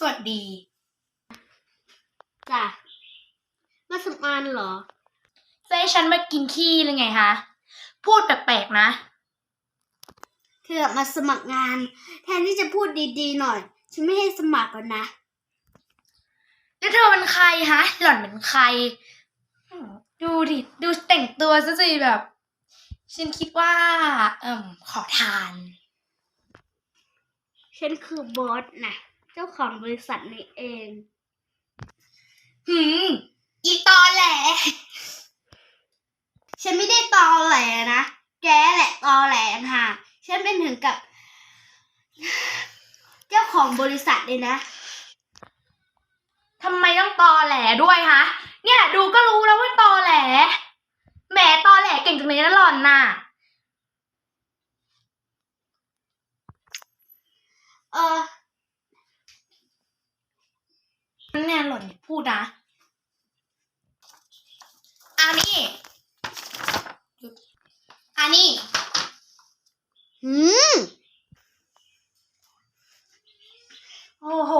สวัสดีจ้ะมาสมานเหรอจะให้ฉันมากินขี้หรือไงคะ พูดแปลกๆนะ เธอมาสมัครงาน แทนที่จะพูดดีๆหน่อย ฉันไม่ให้สมัครก่อนนะ แล้วเธอเป็นใครฮะ หล่อนเป็นใครอืมดูดิ ดูแต่งตัวซะสิแบบ ฉันคิดว่า เอ่มขอทาน ฉันคือบอสนะเจ้าของบริษัทนี้เอง หืม อีตอแหล ฉันไม่ได้ตอแหลนะ แกแหละตอแหลค่ะ ฉันเป็นถึงกับ เจ้าของบริษัทเลยนะ ทำไมต้องตอแหลด้วยฮะ เนี่ยดูก็รู้แล้วว่าตอแหล แหมตอแหลเก่งจังเลยนะหล่อนน่ะ เออ เนพูดนะอันนี้อันนี้หืมโอ้โห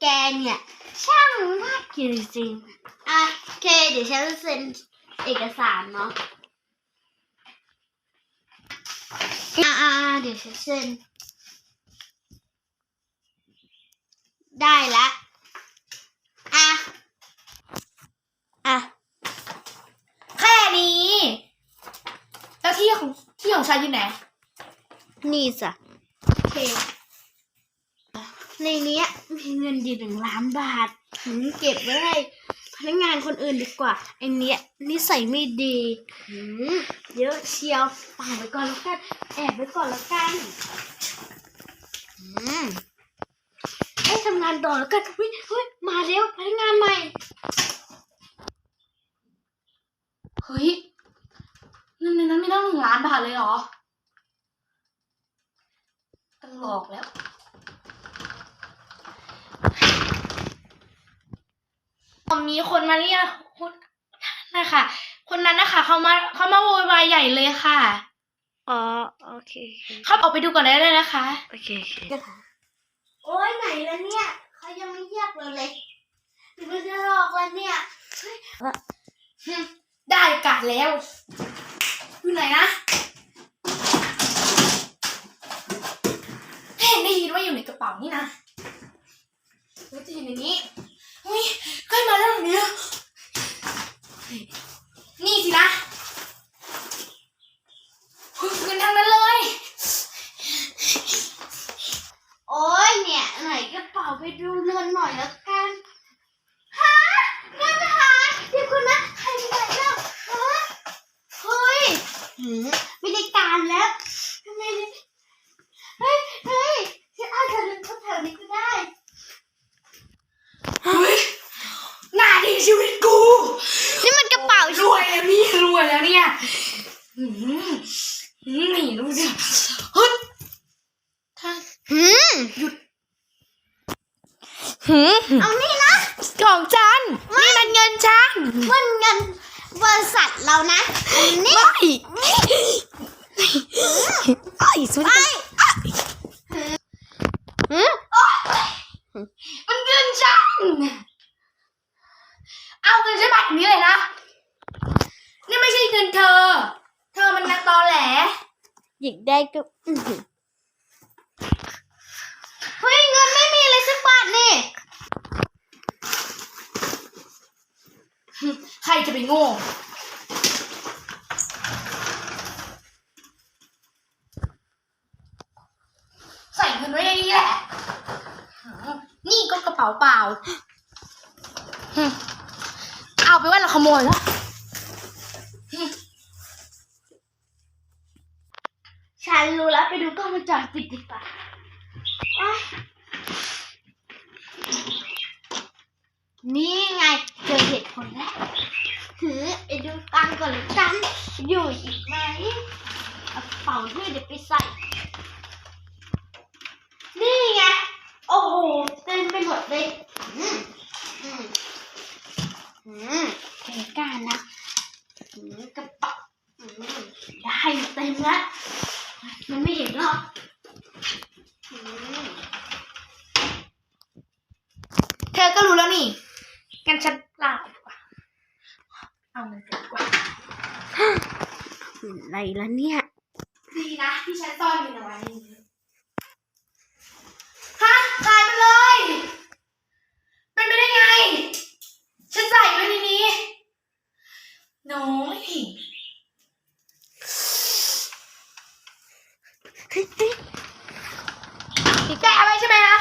แกเนี่ย ช่างมากจริงๆอะโอเค เดี๋ยวฉันจะเซ็นเอกสารเนาะอ่าเดี๋ยวฉันเซ็นได้ละ อะ แค่นี้ แล้วที่ของ ที่ของฉันอยู่ไหน นี่จ้ะโอเค ในเนี้ยมีเงินอยู่หนึ่งล้านบาทหืมเก็บไว้ให้พนักงานคนอื่นดีกว่าไอเนี้ยนิสัยไม่ดีหืมเยอะเชียวฝากไว้ก่อนแล้วกัน แอบไว้ก่อนแล้วกันหืมให้ทำงานต่อแล้วกันเฮ้ยเฮ้ยมาเร็วพนักงานใหม่เฮ้ย เงินในนั้นไม่ต้องหนึ่งล้านบาทเลยเหรอต้องหลอกแล้วมีคนมาเรียกคนนะคะ คนนั้นนะคะเขามาเขามาโวยวายใหญ่เลยค่ะ อ๋อ โอเค เขาออกไปดูก่อนได้เลยนะคะ โอเคโอเคโอ้ยไหนแล้วเนี่ยเขายังไม่เรียกเราเลยหรือมันจะหลอกแล้วเนี่ยได้โอกาสแล้ว อยู่ไหนนะเห็นได้ยินว่าอยู่ในกระเป๋านี่นะแล้วจะอยู่ในนี้อุ้ยใกล้มาแล้วเนี่ยนี่สินะเฮ้ยเงินทั้งนั้นเลย โอ้ยเนี่ยไหนกระเป๋าไปดูเงินหน่อยแล้วกันฮะเงินหายเดี๋ยวคุณนะใครไปไหนแล้วฮะเฮ้ยหืมไม่ได้การแล้วทำไมเนี่ยเฮ้ยเฮ้ยฉันอาจจะลืมเขาแถวนี้ก็ได้ เฮ้ยหน้าที่ ชีวิตกู นี่มันกระเป๋ารวยแล้วนี่รวยแล้วเนี่ยหืมหืมนี่ดูสิเฮ้ยถ้าหืมหยุดหืมเอานี่นะของฉันนี่มันเงินฉันมันเงินบริษัทเรานะอันนี้ ไอ้สุด ไอ้หืม มันเงินฉัน เอาเงินฉันแบบนี้เลยนะ นี่ไม่ใช่เงินเธอ เธอมันนักตอแหล หยิกได้ก็อื้อหือเฮ้ยเงินไม่มีเลยสักบาทนี่ใครจะไปโง่ใส่เงินไว้ในนี้แหละ นี่ก็กระเป๋าเปล่า เอาไปว่าเราขโมยแล้ว นรู้แล้วไปดูกล้องวงจรปิดดีกว่าอนี่ไงเจอเหตุผลแล้วหือไปดูตังก่อนกันอยู่อีกไหมเอากระเป๋าด้วยเดี๋ยวไปใส่ นี่ไง โอ้โห เต็มไปหมดเลย อืม อืม อืมเก้านะกระเป๋าอืมได้เต็มแล้ว มันไม่เห็นหรอกอืมธอก็รู้แล้วนี่งั้นฉันลาดีกว่าเอาเงินกันดีกว่าอะไรละเนี่ย ดีนะที่ฉันซ่อนเงินเอาไว้ในนี้ พี่แกเอาไว้ใช่ไหมคะ